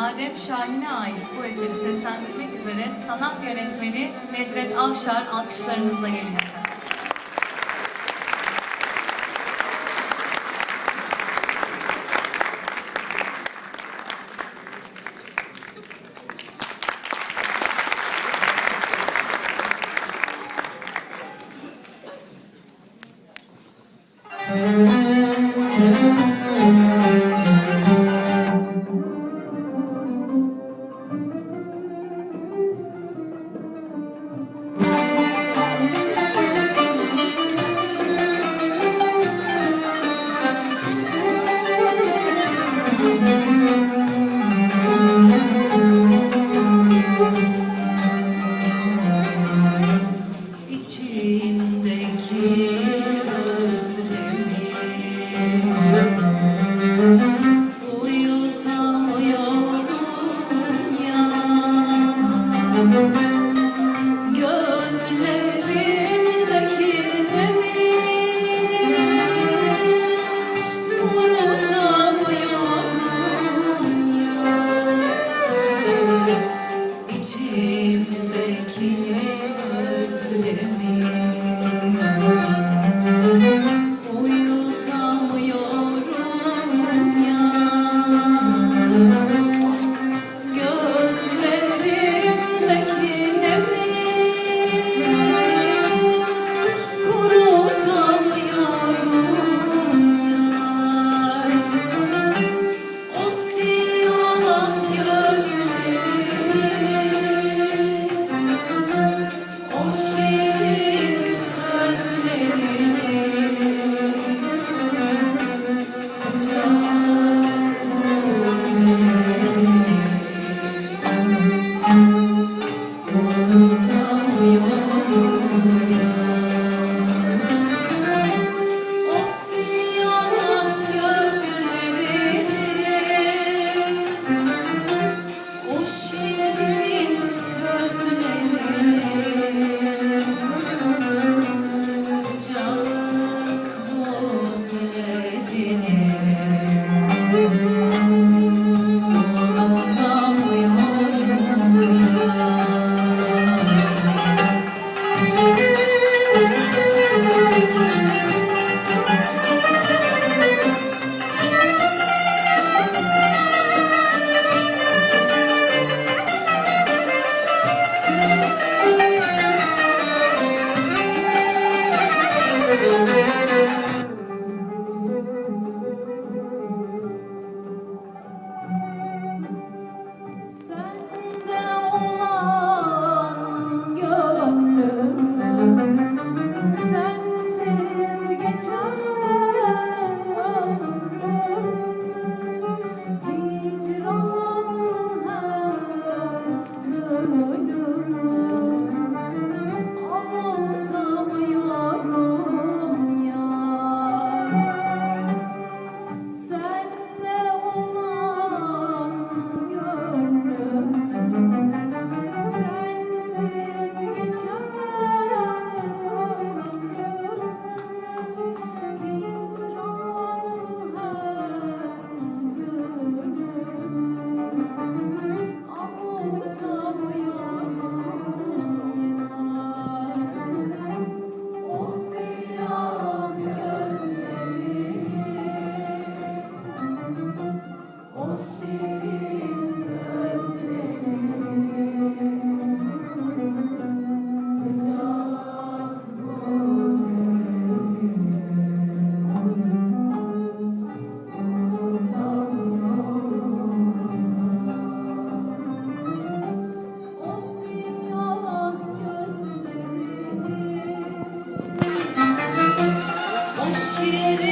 Adem Şahin'e ait bu eseri seslendirmek üzere sanat yönetmeni Nedret Avşar alkışlarınızla gelin efendim. see. Cheated